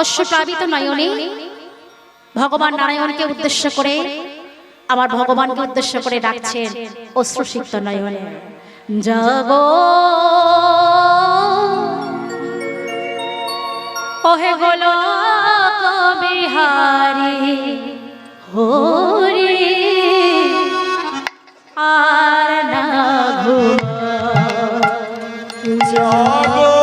অশ্বপ্লাবিত নয়নে ভগবান নারায়ণকে উদ্দেশ্য করে আমার ভগবানকে উদ্দেশ্য করে ডাকছেন অশ্রুসিক্ত নয়নে। যাব ওহে গোল বিহারি, হরি, আর না জাগো।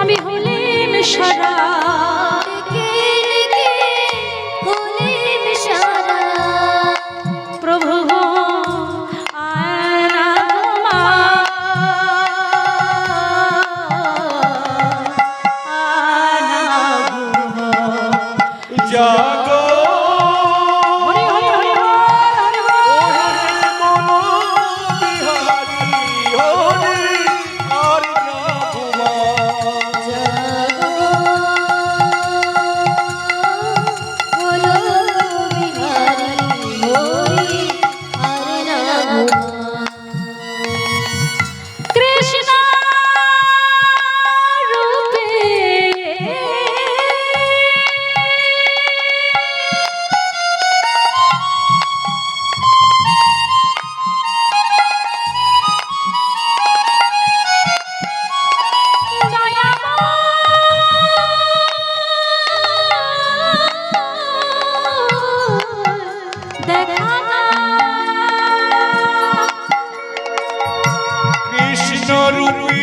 আমি হলিম সারা। প্রভু কৃষ্ণ রূপী